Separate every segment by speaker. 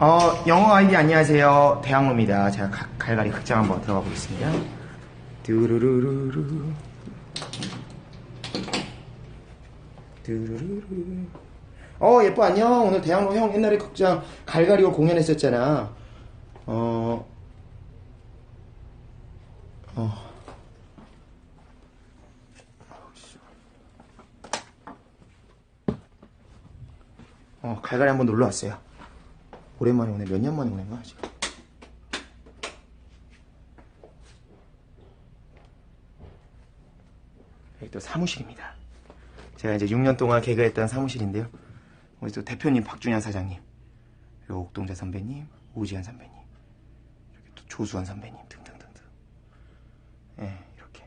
Speaker 1: 어, 영어 아이디 안녕하세요. 대학로입니다. 제가 가- 갈갈이 극장 한번 들어가 보겠습니다. 뚜루루루루. 뚜루루루. 어, 예뻐, 안녕. 오늘 대학로 형 옛날에 극장 갈갈이로 공연했었잖아. 어, 어. 어, 갈갈이 한번 놀러 왔어요. 오랜만에 오네. 몇 년 만에 오는 거야, 지금? 여기 또 사무실입니다. 제가 이제 6년 동안 개그했던 사무실인데요. 우리 또 대표님 박준현 사장님, 그리고 옥동자 선배님, 오지현 선배님, 이렇게 또 조수원 선배님 등등등등. 예, 이렇게.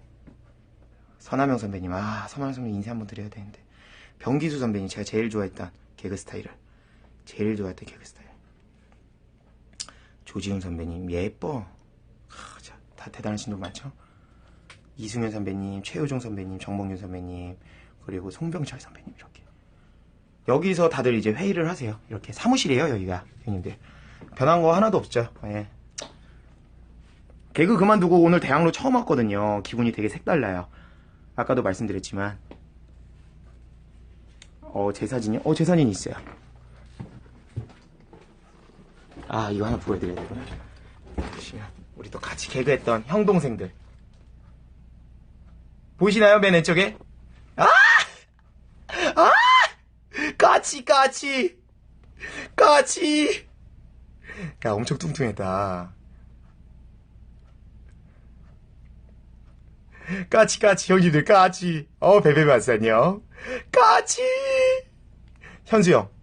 Speaker 1: 선하명 선배님, 아, 선하명 선배님 인사 한번 드려야 되는데. 병기수 선배님, 제가 제일 좋아했던 개그 스타일을. 제일 좋아했던 개그 스타일. 조지훈 선배님, 예뻐. 하, 자, 다 대단하신 분 많죠? 이승현 선배님, 최효종 선배님, 정몽윤 선배님, 그리고 송병철 선배님, 이렇게. 여기서 다들 이제 회의를 하세요. 이렇게 사무실이에요, 여기가. 형님들. 변한 거 하나도 없죠. 예. 개그 그만두고 오늘 대학로 처음 왔거든요. 기분이 되게 색달라요. 아까도 말씀드렸지만. 어, 제 사진이요? 어, 제 사진이 있어요. 아, 이거 하나 보여드려야 되구나. 보시면, 우리 또 같이 개그했던 형, 동생들. 보이시나요, 맨 왼쪽에? 아! 아! 까치, 까치! 까치! 야, 엄청 뚱뚱했다. 까치, 까치, 형님들, 까치. 어, 베베 봤사요 까치! 현수 형.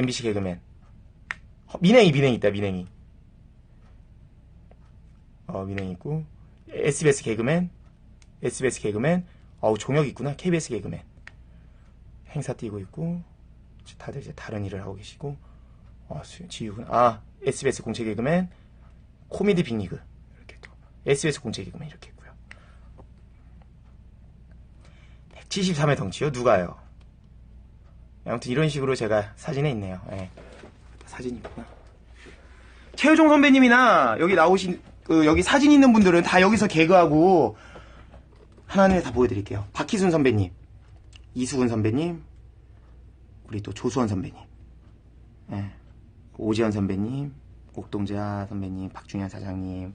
Speaker 1: MBC 개그맨. 어, 민행이, 민행이 있다, 민행이. 어, 민행이 있고. SBS 개그맨. SBS 개그맨. 어우, 종혁 있구나. KBS 개그맨. 행사 뛰고 있고. 다들 이제 다른 일을 하고 계시고. 아, 수, 지유군. 아, SBS 공채 개그맨. 코미디 빅리그. 이렇게 또. SBS 공채 개그맨 이렇게 있고요. 173의 덩치요? 누가요? 아무튼 이런 식으로 제가 사진에 있네요. 예. 사진이 있구나. 최효종 선배님이나 여기 나오신 그 여기 사진 있는 분들은 다 여기서 개그하고 하나는 다 보여드릴게요. 박희순 선배님, 이수근 선배님, 우리 또 조수원 선배님, 예. 오지현 선배님, 옥동자 선배님, 박준현 사장님,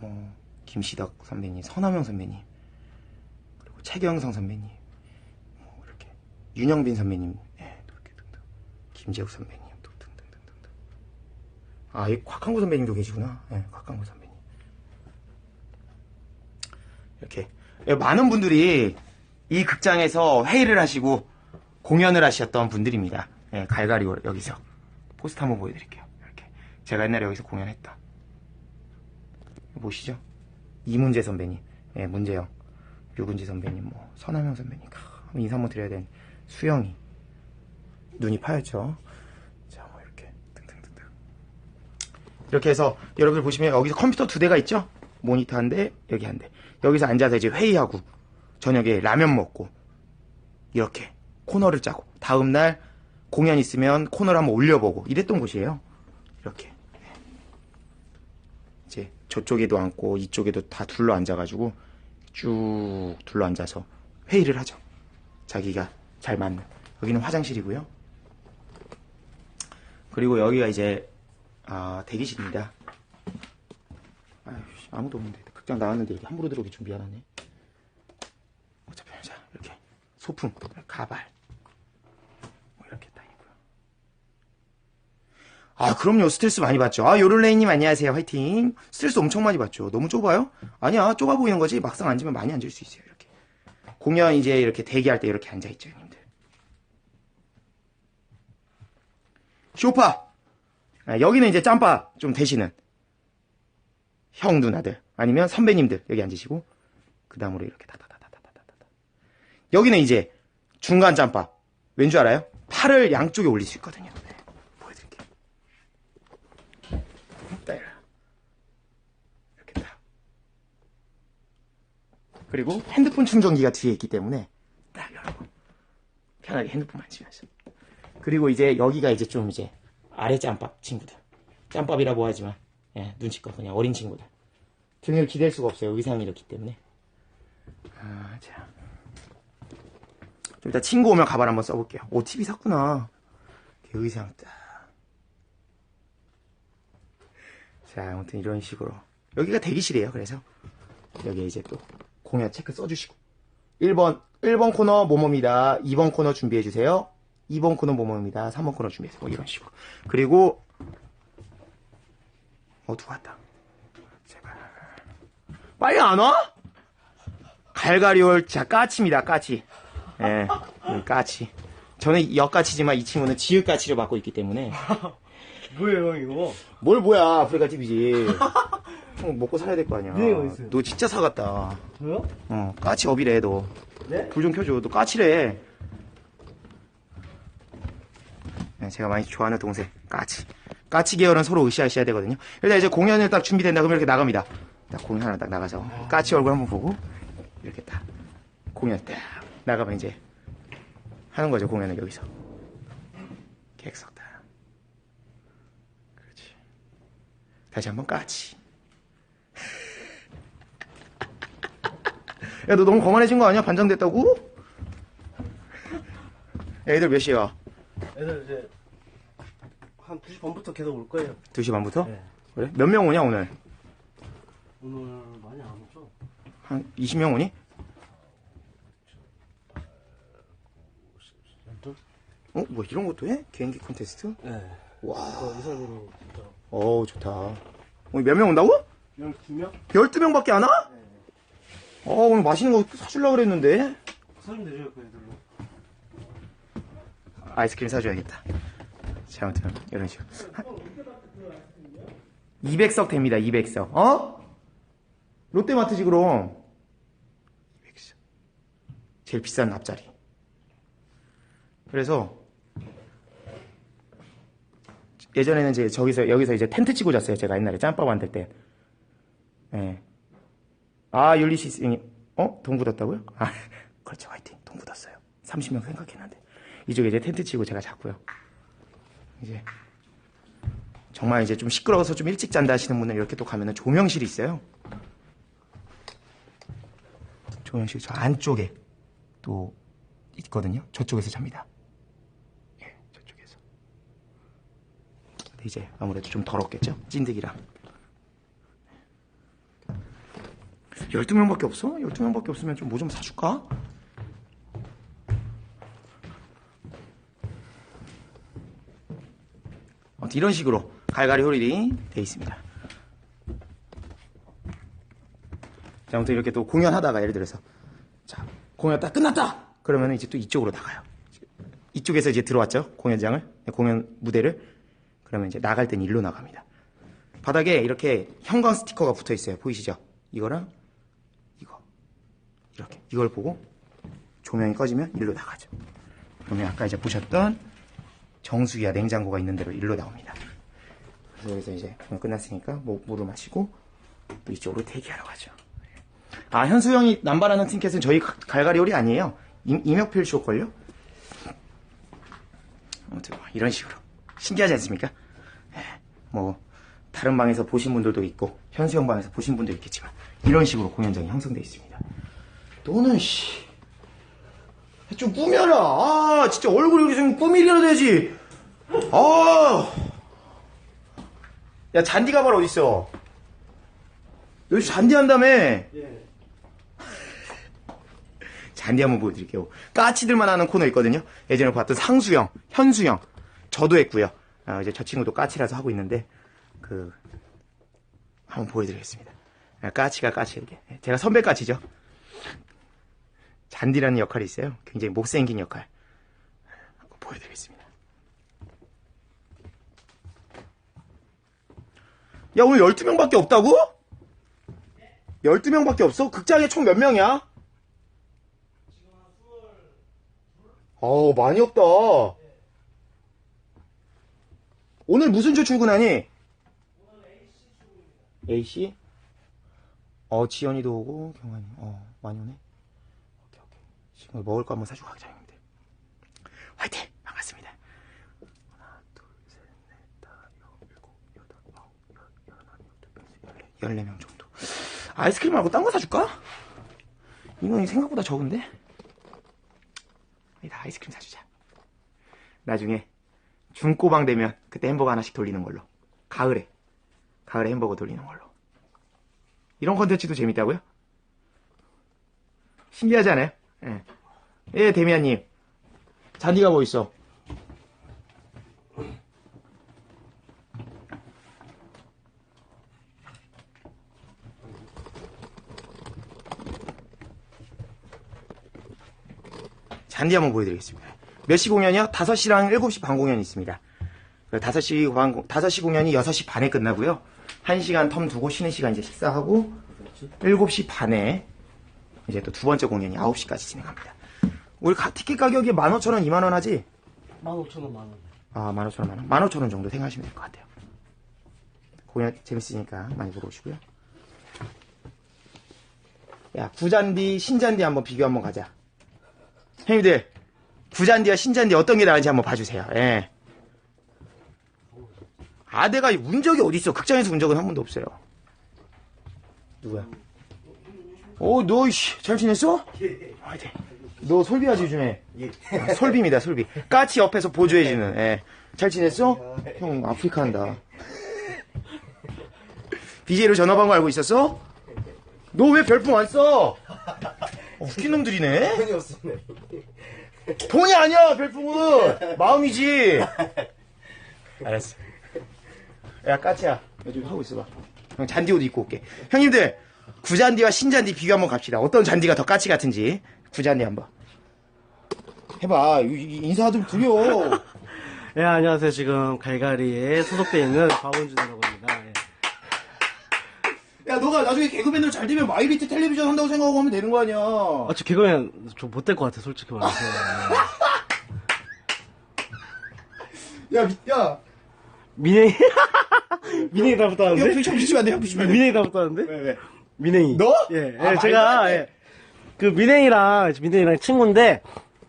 Speaker 1: 뭐 김시덕 선배님, 선화명 선배님, 그리고 최경성 선배님, 윤영빈 선배님, 등등, 김재욱 선배님, 또 등등등등등. 아, 이 곽한구 선배님도 계시구나. 예, 곽한구 선배님. 이렇게 예, 많은 분들이 이 극장에서 회의를 하시고 공연을 하셨던 분들입니다. 예, 갈갈이 여기서 포스터 한번 보여드릴게요. 이렇게 제가 옛날에 여기서 공연했다. 보시죠. 이문재 선배님, 예, 문재영, 류근지 선배님, 뭐 선하명 선배님, 크, 인사 한번 드려야 되는 수영이 눈이 파였죠. 자, 뭐 이렇게 등등등등. 이렇게 해서 여러분들 보시면 여기서 컴퓨터 두 대가 있죠? 모니터 한 대, 여기 한 대. 여기서 앉아서 이제 회의하고 저녁에 라면 먹고 이렇게 코너를 짜고 다음날 공연 있으면 코너를 한번 올려보고 이랬던 곳이에요. 이렇게. 이제 저쪽에도 앉고 이쪽에도 다 둘러 앉아가지고 쭉 둘러 앉아서 회의를 하죠. 자기가 잘 맞는. 여기는 화장실이고요. 그리고 여기가 이제 아, 대기실입니다. 씨, 아무도 없는데 극장 나왔는데 여기 함부로 들어오기 좀 미안하네. 어차피 자 이렇게 소품, 가발 뭐 이렇게 딱 있고요. 아 그럼요 스트레스 많이 받죠. 아 요를레이님 안녕하세요 화이팅. 스트레스 엄청 많이 받죠. 너무 좁아요? 아니야 좁아 보이는 거지 막상 앉으면 많이 앉을 수 있어요 이렇게. 공연 이제 이렇게 대기할 때 이렇게 앉아 있죠 형님들. 쇼파. 아, 여기는 이제 짬바 좀 되시는 형 누나들 아니면 선배님들 여기 앉으시고 그 다음으로 이렇게 다다다다다다다 여기는 이제 중간 짬바. 왠 줄 알아요? 팔을 양쪽에 올릴 수 있거든요. 네, 보여드릴게요. 딱 이렇게 딱. 그리고 핸드폰 충전기가 뒤에 있기 때문에 딱 여러분 편하게 핸드폰 만지면서 그리고 이제 여기가 이제 좀 이제 아래 짬밥 친구들. 짬밥이라고 하지만 예, 눈치껏 그냥 어린 친구들. 등을 기댈 수가 없어요. 의상이 이렇기 때문에. 아, 자. 좀 이따 친구 오면 가발 한번 써볼게요. 오, TV 샀구나. 의상 딱. 자, 아무튼 이런 식으로. 여기가 대기실이에요, 그래서. 여기에 이제 또 공연 체크 써주시고. 1번, 1번 코너 모모입니다. 2번 코너 준비해주세요. 2번 코너 모모입니다. 3번 코너 준비해주세요. 뭐 이런 식으로. 그리고, 어, 누가 왔다. 제발. 빨리 안 와? 갈가리올, 자, 까치입니다, 까치. 예, 음, 까치. 저는 역까치지만 이 친구는 지읒까치를 맡고 있기 때문에.
Speaker 2: 뭐예요, 형, 이거?
Speaker 1: 뭘 뭐야, 아프리카 TV지. 형 먹고 살아야 될 거 아니야.
Speaker 2: 네, 어딨어요?
Speaker 1: 너 진짜 사갔다.
Speaker 2: 저요?
Speaker 1: 어, 까치 업이래, 너.
Speaker 2: 네?
Speaker 1: 불 좀 켜줘. 너 까치래. 네, 제가 많이 좋아하는 동생, 까치. 까치 계열은 서로 으쌰으쌰 되거든요. 일단 이제 공연을 딱 준비된다 그러면 이렇게 나갑니다. 딱 공연 하나 딱 나가서 까치 얼굴 한번 보고 이렇게 딱 공연 딱 나가면 이제 하는 거죠 공연을 여기서 객석 다. 그렇지. 다시 한번 까치. 야, 너 너무 거만해진 거 아니야? 반장됐다고? 애들 몇 시야?
Speaker 2: 애들 이제 한 2시 반부터 계속 올 거예요.
Speaker 1: 2시 반부터?
Speaker 2: 네.
Speaker 1: 그래? 몇 명 오냐, 오늘?
Speaker 2: 오늘 많이 안 오죠?
Speaker 1: 한 20명 오니? 어? 뭐 이런 것도 해? 개인기 콘테스트?
Speaker 2: 네.
Speaker 1: 와,
Speaker 2: 그 이사님이 진짜
Speaker 1: 어우, 좋다. 오늘 몇명 온다고?
Speaker 2: 12명?
Speaker 1: 12명 밖에 안 와? 어, 오늘 맛있는 거 사주려고 그랬는데.
Speaker 2: 사면 되죠, 그 애들로.
Speaker 1: 아이스크림 사줘야겠다. 자, 아무튼, 이런 식으로. 200석 됩니다, 200석. 어? 롯데마트지, 그럼. 200석. 제일 비싼 앞자리. 그래서, 예전에는 이제 저기서, 여기서 이제 텐트 치고 잤어요. 제가 옛날에 짬밥 만들 때. 예. 아, 율리시스 형님. 어? 돈 굳었다고요? 아, 그렇죠. 화이팅. 돈 굳었어요. 30명 생각했는데. 이쪽에 이제 텐트 치고 제가 잤고요. 이제 정말 이제 좀 시끄러워서 좀 일찍 잔다 하시는 분은 이렇게 또 가면은 조명실이 있어요. 조명실 저 안쪽에 또 있거든요. 저쪽에서 잡니다. 예, 저쪽에서. 이제 아무래도 좀 더럽겠죠? 찐득이랑. 12명밖에 없어? 12명밖에 없으면 좀 뭐좀 사줄까? 아무튼 이런 식으로 갈갈이 호릴이 돼 있습니다. 자, 아무튼 이렇게 또 공연하다가 예를 들어서 자 공연 딱 끝났다. 그러면 이제 또 이쪽으로 나가요. 이쪽에서 이제 들어왔죠 공연장을 공연 무대를 그러면 이제 나갈 땐 일로 나갑니다. 바닥에 이렇게 형광 스티커가 붙어 있어요. 보이시죠? 이거랑 이거 이렇게 이걸 보고 조명이 꺼지면 일로 나가죠. 그러면 아까 이제 보셨던 정수기와 냉장고가 있는 대로 일로 나옵니다. 그래서 이제 끝났으니까 뭐 물을 마시고 또 이쪽으로 대기하러 가죠. 아 현수 형이 남발하는 팀켓은 저희 가- 갈갈이 홀이 아니에요. 임, 임혁필 쇼걸요? 아무튼 뭐 이런 식으로 신기하지 않습니까? 예, 뭐 다른 방에서 보신 분들도 있고 현수 형 방에서 보신 분도 있겠지만 이런 식으로 공연장이 형성되어 있습니다. 너는 씨. 좀 꾸며라. 아, 진짜 얼굴 여기 좀 꾸미려야 되지. 아. 야, 잔디 가발 어딨어? 여기 잔디 한다며.
Speaker 2: 예.
Speaker 1: 잔디 한번 보여드릴게요. 까치들만 하는 코너 있거든요. 예전에 봤던 상수형, 현수형, 저도 했고요. 아, 이제 저 친구도 까치라서 하고 있는데 그 한번 보여드리겠습니다. 아, 까치가 까치 이렇게. 제가 선배 까치죠. 잔디라는 역할이 있어요. 굉장히 못생긴 역할. 한번 보여드리겠습니다. 야, 오늘 12명 밖에 없다고? 12명 밖에 없어? 극장에 총 몇 명이야? 어우, 많이 없다. 오늘 무슨 조 출근하니? A씨? 어, 지연이도 오고, 경환이. 어, 많이 오네. 지금 먹을 거 한번 사주고 가자 형님들 화이팅! 반갑습니다 하나 둘셋넷다 일곱 여덟 아홉 열 열하나 열두 열세 열네 명 정도 아이스크림 말고 딴 거 사줄까? 이건 생각보다 적은데? 아니다 아이스크림 사주자 나중에 중고방 되면 그때 햄버거 하나씩 돌리는 걸로 가을에 가을에 햄버거 돌리는 걸로 이런 컨텐츠도 재밌다고요? 신기하지 않아요? 예. 예, 데미안님. 잔디가 뭐 있어? 잔디 한번 보여드리겠습니다. 몇 시 공연이요? 5시랑 7시 반 공연이 있습니다. 5시, 반, 5시 공연이 6시 반에 끝나고요. 1시간 텀 두고 쉬는 시간 이제 식사하고 7시 반에 이제 또 두 번째 공연이 9시까지 진행합니다. 우리 가- 티켓 가격이 15,000원, 2만원 하지?
Speaker 2: 15,000원 만 원.
Speaker 1: 아, 15,000원, 만원. 15,000원 정도 생각하시면 될 것 같아요. 공연 재밌으니까 많이 보러 오시고요. 야, 구잔디, 신잔디 한번 비교 한번 가자. 형님들, 구잔디와 신잔디 어떤 게 나은지 한번 봐주세요. 예. 아, 내가 운 적이 어딨어. 극장에서 운 적은 한 번도 없어요. 누구야? 어, 너, 씨, 잘 지냈어? 화이팅. 너 솔비하지, 요즘에? 아, 솔비입니다, 솔비. 까치 옆에서 보조해주는, 예. 잘 지냈어? 형, 아프리카 한다. BJ로 전화번호 알고 있었어? 너 왜 별풍 안 써? 어, 웃긴
Speaker 2: 놈들이네?
Speaker 1: 돈이 아니야, 별풍은! 마음이지! 알았어. 야, 까치야. 요즘 하고 있어봐. 형, 잔디 옷 입고 올게. 형님들, 구잔디와 신잔디 비교 한번 갑시다. 어떤 잔디가 더 까치 같은지. 구잔디 한번. 해봐. 이- 이- 인사 좀 드려.
Speaker 2: 예, 안녕하세요. 지금 갈갈이에 소속되어 있는 박원준이라고 합니다. 예.
Speaker 1: 야, 너가 나중에 개그맨으로 잘 되면 마이비트 텔레비전 한다고 생각하고 하면 되는 거 아니야.
Speaker 2: 아, 저 개그맨 좀 못 될 것 같아, 솔직히 말해서.
Speaker 1: 야, 미- 야.
Speaker 2: 민행이, 민행이
Speaker 1: 형,
Speaker 2: 닮았다는데?
Speaker 1: 형 비치면 안 돼, 형 비치면 안 돼.
Speaker 2: 민행이 닮았다는데?
Speaker 1: 왜, 왜?
Speaker 2: 민행이.
Speaker 1: 너?
Speaker 2: 예, 예,
Speaker 1: 아, 말도
Speaker 2: 제가,
Speaker 1: 돼.
Speaker 2: 예. 그 민행이랑, 민행이랑 친구인데,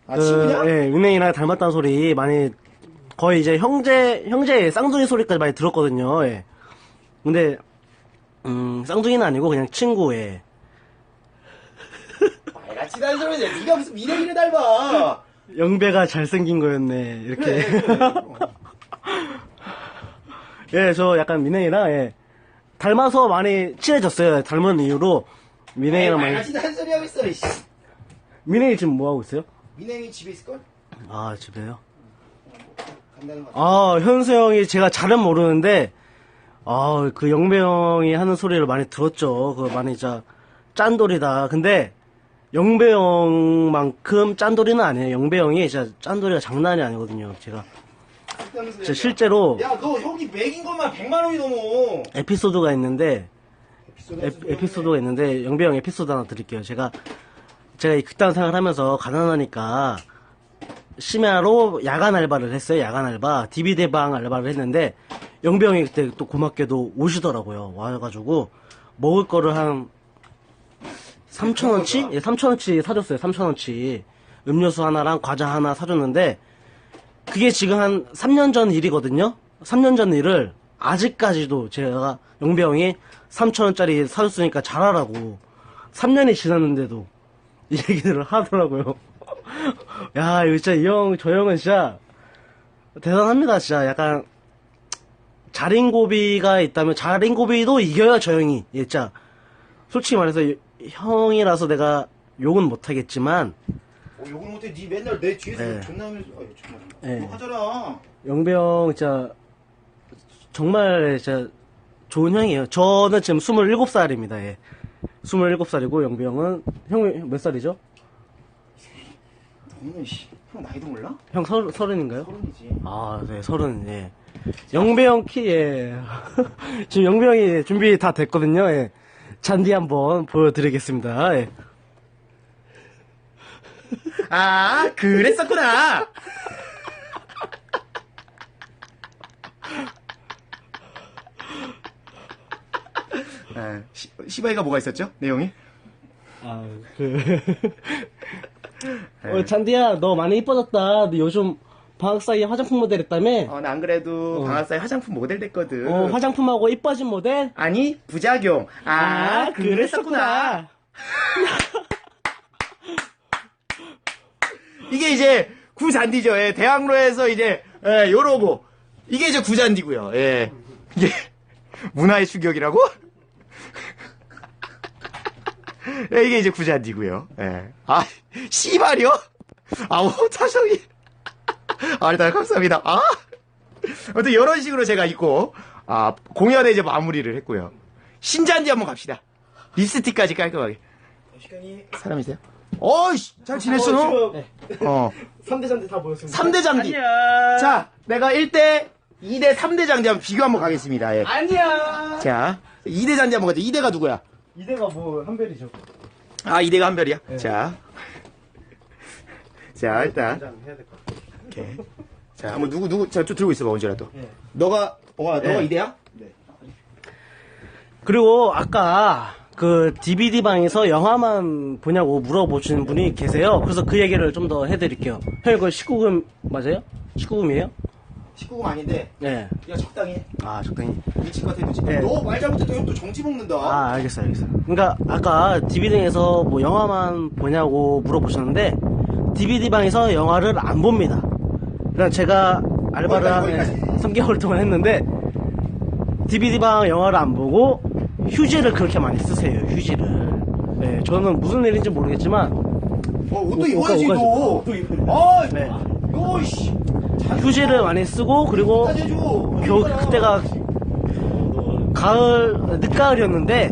Speaker 1: 아,
Speaker 2: 그,
Speaker 1: 친구냐?
Speaker 2: 예, 민행이랑 닮았다는 소리 많이, 거의 이제 형제, 형제 쌍둥이 소리까지 많이 들었거든요, 예. 근데, 음, 쌍둥이는 아니고 그냥 친구, 예.
Speaker 1: 같이 다는 소리지. 네가 무슨 미래미를 닮아.
Speaker 2: 영배가 잘생긴 거였네, 이렇게. 예, 저 약간 민행이랑, 예. 닮아서 많이 친해졌어요. 닮은 이유로. 민행이랑 많이.
Speaker 1: 같이 다는 소리 하고 있어. 이씨.
Speaker 2: 민행이 지금 뭐 하고 있어요?
Speaker 1: 민행이 집에 있을 걸?
Speaker 2: 아, 집에요?
Speaker 1: 간다는 거. 아,
Speaker 2: 현수 형이 제가 잘은 모르는데, 아, 그 영배 형이 하는 소리를 많이 들었죠. 그 많이 진짜 짠돌이다. 근데, 영배 형만큼 짠돌이는 아니에요. 영배 형이 진짜 짠돌이가 장난이 아니거든요. 제가. 진짜 실제로
Speaker 1: 야, 너 형이 매긴 것만 100만 원이 넘어.
Speaker 2: 에피소드가 있는데,
Speaker 1: 에피소드
Speaker 2: 에, 에피소드가 있는데, 영배 형 에피소드 하나 드릴게요. 제가, 제가 이 극단 생활 하면서 가난하니까, 심야로 야간 알바를 했어요. 야간 알바. DVD방 알바를 했는데, 영배 형이 그때 또 고맙게도 오시더라고요. 와가지고, 먹을 거를 한, 3,000원치? 예, 3,000원치 사줬어요. 3,000원치. 음료수 하나랑 과자 하나 사줬는데, 그게 지금 한 3년 전 일이거든요? 3년 전 일을 아직까지도 제가 영배 형이 3천원짜리 사줬으니까 잘하라고 3년이 지났는데도 이 얘기들을 하더라고요. 야, 이거 진짜 이 형, 저 형은 진짜 대단합니다. 진짜 약간 자린고비가 있다면 자린고비도 이겨요, 저 형이. 예, 진짜. 솔직히 말해서 형이라서 내가 욕은 못하겠지만
Speaker 1: 어, 욕을 못해. 니 맨날 내 뒤에서
Speaker 2: 네.
Speaker 1: 존나 하면서. 아유, 정말.
Speaker 2: 네.
Speaker 1: 욕 하잖아.
Speaker 2: 영배형 진짜 정말 진짜 좋은 형이에요. 저는 지금 27살입니다. 예. 27살이고 영배형은 형 몇 살이죠?
Speaker 1: 너는, 씨. 형 나이도 몰라?
Speaker 2: 형 서, 서른인가요?
Speaker 1: 서른이지.
Speaker 2: 아, 네, 서른, 예. 영배형 키, 예. 지금 영배형이 준비 다 됐거든요, 예. 잔디 한번 보여드리겠습니다, 예.
Speaker 1: 아, 그랬었구나. 아, 시, 시바이가 뭐가 있었죠? 내용이?
Speaker 2: 아, 그. 어, 잔디야, 너 많이 이뻐졌다. 너 요즘 방학 사이에 화장품 모델 했다며?
Speaker 1: 어, 나 안 그래도
Speaker 2: 어.
Speaker 1: 방학 사이 화장품 모델 됐거든.
Speaker 2: 어, 화장품하고 이뻐진 모델?
Speaker 1: 아니, 부작용. 아, 그랬었구나. 이게 이제 구잔디죠. 예, 대학로에서 이제 예, 요러고 이게 이제 구잔디고요. 예. 이게 문화의 충격이라고? 예, 이게 이제 구잔디고요. 예. 아, 씨발이요? 아우, 차성이. 아, 일단 감사합니다. 아. 아무튼 이런 식으로 제가 입고 아, 공연에 이제 마무리를 했고요. 신잔디 한번 갑시다. 립스틱까지 깔끔하게. 사람이세요? 어이씨, 잘 지냈어, 너?
Speaker 2: 네.
Speaker 1: 어.
Speaker 2: 3대 잔디 다 모였습니다.
Speaker 1: 3대 장기. 자, 내가 1대, 2대, 3대 장기 한번 비교 한번 가겠습니다. 예.
Speaker 2: 아니야!
Speaker 1: 자, 2대 장기 한번 가자. 2대가 누구야?
Speaker 2: 이대가 뭐, 한별이죠.
Speaker 1: 아, 2대가 한별이야? 자. 자, 일단.
Speaker 2: 해야 될것 같아.
Speaker 1: 오케이. 자, 한번 누구, 누구, 자, 좀 들고 있어봐, 언제라도.
Speaker 2: 예.
Speaker 1: 너가, 와, 너가
Speaker 2: 네.
Speaker 1: 2대야?
Speaker 2: 그리고 아까 그 DVD 방에서 영화만 보냐고 물어보시는 분이 계세요. 그래서 그 얘기를 좀 더 해드릴게요. 형 이거 19금 맞아요? 19금이에요?
Speaker 1: 19금 아닌데.
Speaker 2: 네.
Speaker 1: 야, 적당히 해.
Speaker 2: 아 적당히.
Speaker 1: 미친 것 같아, 미친.
Speaker 2: 네.
Speaker 1: 너말 잘못해도 형또 정지 먹는다.
Speaker 2: 아 알겠어요, 알겠어요. 그러니까 아까 DVD에서 뭐 영화만 보냐고 물어보셨는데 DVD 방에서 영화를 안 봅니다. 그러니까 제가 알바를 한
Speaker 1: 거기까지,
Speaker 2: 네, 3개월 동안 했는데 DVD 방 영화를 안 보고 휴지를 그렇게 많이 쓰세요. 휴지를. 네, 저는 무슨 일인지 모르겠지만
Speaker 1: 어, 옷도
Speaker 2: 옷,
Speaker 1: 입어야지,
Speaker 2: 옷,
Speaker 1: 너.
Speaker 2: 옷, 옷
Speaker 1: 아,
Speaker 2: 네.
Speaker 1: 너, 씨.
Speaker 2: 휴지를 많이 쓰고 그리고
Speaker 1: 까지 해줘.
Speaker 2: 겨우 그때가 가을 늦가을이었는데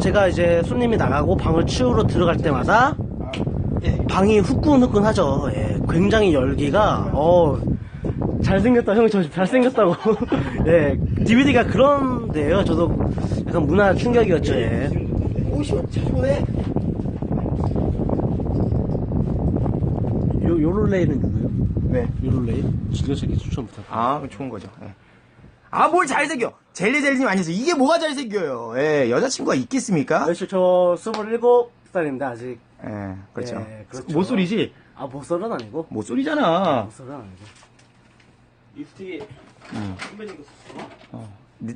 Speaker 2: 제가 이제 손님이 나가고 방을 치우러 들어갈 때마다 방이 후끈후끈하죠. 예, 굉장히 열기가 어 잘생겼다 형 저 잘생겼다고 예 DVD가 그런데요. 저도 약간 문화 충격이었죠. 예.
Speaker 1: 옷이 자주 보네.
Speaker 2: 요 요롤레이는 누구요?
Speaker 1: 네.
Speaker 2: 요롤레이 즐겨찾기 추천 부탁.
Speaker 1: 아, 좋은 거죠. 예. 아, 뭘 잘생겨. 젤리젤리님 아니세요. 이게 뭐가 잘생겨요. 예, 여자친구가 있겠습니까?
Speaker 2: 저, 저 27살인데 아직
Speaker 1: 예, 그렇죠.
Speaker 2: 예, 그렇죠.
Speaker 1: 모쏠이지?
Speaker 2: 아 모쏠은 아니고
Speaker 1: 모쏠이잖아.
Speaker 2: 모쏠은 아니고 립스틱이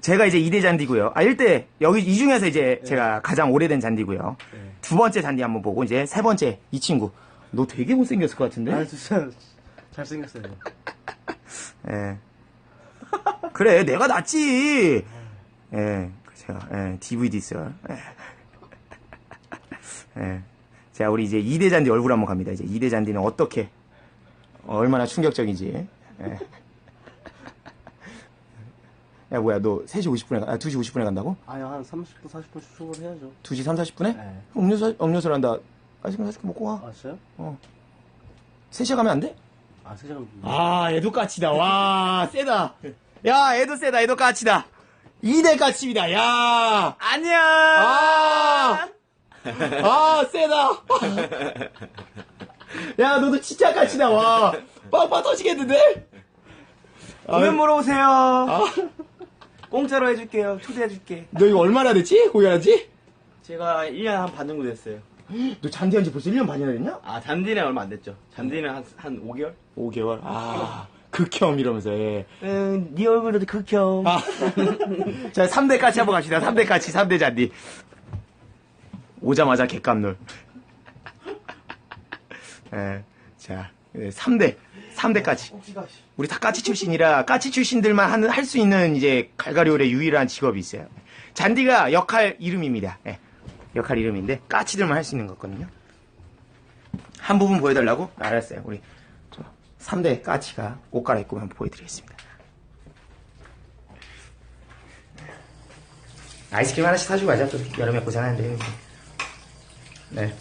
Speaker 1: 제가 이제 2대 잔디고요. 아, 1대, 여기 이 중에서 이제 제가 가장 오래된 잔디고요.
Speaker 2: 네.
Speaker 1: 두 번째 잔디 한번 보고, 이제 세 번째, 이 친구. 너 되게 못생겼을 것 같은데?
Speaker 2: 아 진짜 잘생겼어요.
Speaker 1: 예. 그래, 내가 낫지. 예, 제가, 예, DVD 있어요. 예. 예. 자, 우리 이제 2대 잔디 얼굴 한번 갑니다. 이제 2대 잔디는 어떻게, 얼마나 충격적인지. 예. 야, 뭐야, 너 3시 50분에, 아, 2시 50분에 간다고?
Speaker 2: 아유 한 30분 40분 출근을 해야죠.
Speaker 1: 2시 3, 40분에?
Speaker 2: 네.
Speaker 1: 음료수, 음료수를 한다. 아이스크림 사줄게 먹고 와.
Speaker 2: 아 진짜요?
Speaker 1: 3시에 가면 안 돼?
Speaker 2: 아 세장.
Speaker 1: 아, 애도 까치다. 와, 세다. 야, 애도 세다. 애도 까치다. 2대 까치입니다. 야.
Speaker 2: 아니야.
Speaker 1: 아. 아, 세다. 야, 너도 진짜 까치다. 와. 빵빵 터지겠는데?
Speaker 3: 보러 오세요.
Speaker 1: 아,
Speaker 3: 공짜로 해줄게요. 초대해줄게.
Speaker 1: 너 이거 얼마나 됐지? 공연한지?
Speaker 3: 제가 1년 한 반 정도 됐어요.
Speaker 1: 너 잔디한 지 벌써 1년 반이나 됐냐?
Speaker 3: 아, 잔디는 얼마 안 됐죠. 잔디는 한, 한 5개월?
Speaker 1: 5개월. 아, 극혐 이러면서, 예.
Speaker 3: 응, 네 얼굴도 극혐.
Speaker 1: 아. 자, 3대 까치 한번 갑시다. 3대 까치, 3대 잔디. 오자마자 객감놀. 예. 자, 3대. 3대 까치. 우리 다 까치 출신이라 까치 출신들만 하는, 할 수 있는 이제 갈가리올의 유일한 직업이 있어요. 잔디가 역할 이름입니다. 예. 역할 이름인데 까치들만 할 수 있는 거거든요. 한 부분 보여달라고? 알았어요. 우리 저 3대 까치가 옷 갈아입고 한번 보여드리겠습니다. 아이스크림 하나씩 사주고 가자. 또 여름에 고생하는데. 네.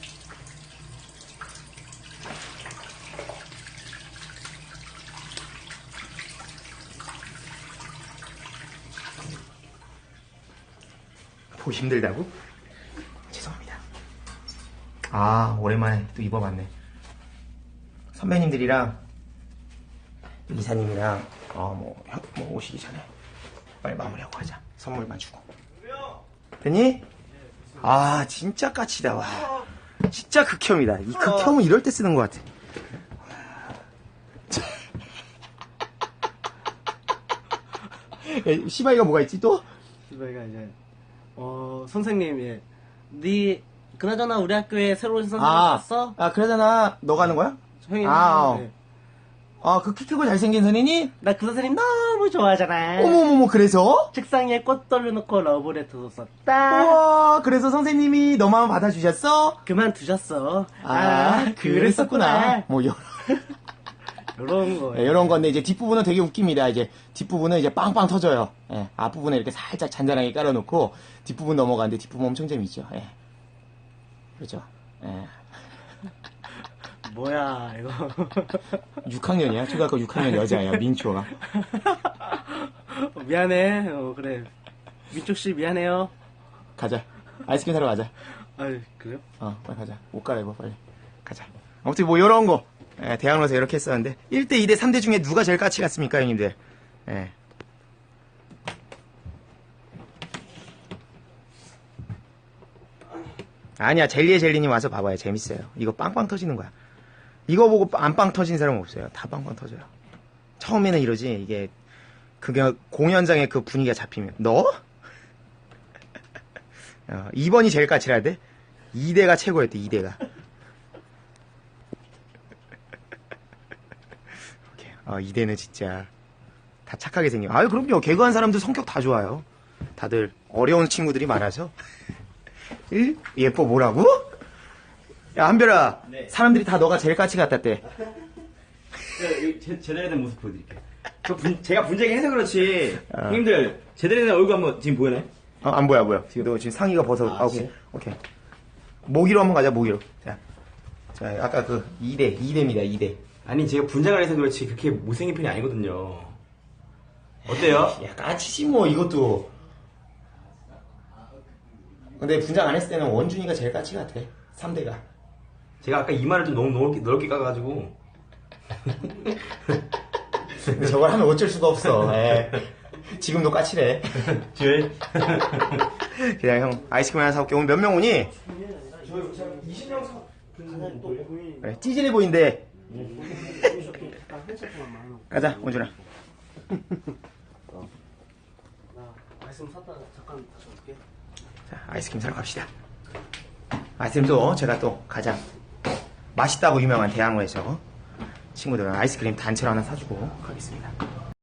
Speaker 1: 춥고 힘들다고? 죄송합니다. 아, 오랜만에 또 입어봤네. 선배님들이랑 이사님이랑 어, 뭐, 형, 뭐 오시기 전에 빨리 마무리하고 가자. 선물만 주고. 됐니? 아, 진짜 까치다. 와. 진짜 극혐이다. 이 극혐은 이럴 때 쓰는 것 같아. 시바이가 뭐가 있지 또?
Speaker 2: 시바이가 이제 어 선생님 예. 네 그나저나 우리 학교에 새로 운 선생님
Speaker 1: 아,
Speaker 2: 왔어?
Speaker 1: 아 그러잖아 너가 하는 거야?
Speaker 2: 형이
Speaker 1: 아, 어.
Speaker 2: 예.
Speaker 1: 아그 키 크고 잘생긴 선생님?
Speaker 2: 나그 선생님 너무 좋아하잖아.
Speaker 1: 어머머머 그래서?
Speaker 2: 책상 위에 꽃 떨려놓고 러브레터도 썼다.
Speaker 1: 우와 그래서 선생님이 너만 받아주셨어?
Speaker 2: 그만 두셨어.
Speaker 1: 아, 그랬었구나. 뭐 여러
Speaker 2: 이런 거.
Speaker 1: 예, 이런 건데 이제 뒷부분은 되게 웃깁니다. 이제 뒷부분은 이제 빵빵 터져요. 예, 앞부분에 이렇게 살짝 잔잔하게 깔아놓고 뒷부분 넘어가는데 뒷부분 엄청 재밌죠. 예. 그렇죠. 예.
Speaker 2: 뭐야 이거.
Speaker 1: 6학년이야. 초등학교 6학년 여자야. 민초가.
Speaker 2: 어, 미안해. 어, 그래. 민쪽 씨 미안해요.
Speaker 1: 가자. 아이스크림 사러 가자.
Speaker 2: 아 그래요?
Speaker 1: 어, 빨리 가자. 옷 갈아입어, 빨리. 가자. 아무튼 뭐, 요런 거. 예, 대학로에서 이렇게 했었는데. 1대, 2대, 3대 중에 누가 제일 까치 같습니까, 형님들? 예. 아니야, 젤리에 젤리님 와서 봐봐요. 재밌어요. 이거 빵빵 터지는 거야. 이거 보고 안 빵 터진 사람 없어요. 다 빵빵 터져요. 처음에는 이러지. 이게, 그게 공연장의 그 분위기가 잡히면. 너? 어, 2번이 제일 까칠해야 돼? 2대가 최고였대, 2대가. 어, 2대는 진짜 다 착하게 생겨. 아유, 그럼요. 개그한 사람들 성격 다 좋아요. 다들 어려운 친구들이 많아서. 일? 예뻐 뭐라고? 야, 한별아.
Speaker 3: 네.
Speaker 1: 사람들이 다 너가 제일 까치 같았대.
Speaker 3: 제, 제대로 된 모습 보여드릴게요. 저 분, 제가 분쟁이 해서 그렇지.
Speaker 1: 아.
Speaker 3: 형님들, 제대로 된 얼굴 한번 지금 보여나요?
Speaker 1: 어, 안 보여, 안 보여. 지금 너 지금 상의가 벗어.
Speaker 3: 아,
Speaker 1: 아, 오케이.
Speaker 3: 진짜?
Speaker 1: 오케이. 모기로 한번 가자, 모기로. 자. 자, 아까 그 2대, 2대입니다, 2대.
Speaker 3: 아니, 제가 분쟁을 해서 그렇지, 그렇게 못생긴 편이 아니거든요. 어때요?
Speaker 1: 야, 까치지 뭐, 이것도. 근데 분장 안 했을 때는 원준이가 제일 까치 같아. 3대가.
Speaker 3: 제가 아까 이마를 좀 너무 넓게, 넓게 까가지고.
Speaker 1: 근데 저걸 하면 어쩔 수가 없어. 예. 지금도 까칠해.
Speaker 3: 줄.
Speaker 1: 그냥 형, 아이스크림 하나 사올게. 오늘 몇 명 오니? 그래, 찌질해 보인대. 가자, 원준아.
Speaker 2: 말씀 샀다 잠깐 다시 올게.
Speaker 1: 자, 아이스크림 사러 갑시다. 아이스크림도 제가 또 가장 맛있다고 유명한 대학로에서 친구들은 아이스크림 단체로 하나 사주고 가겠습니다.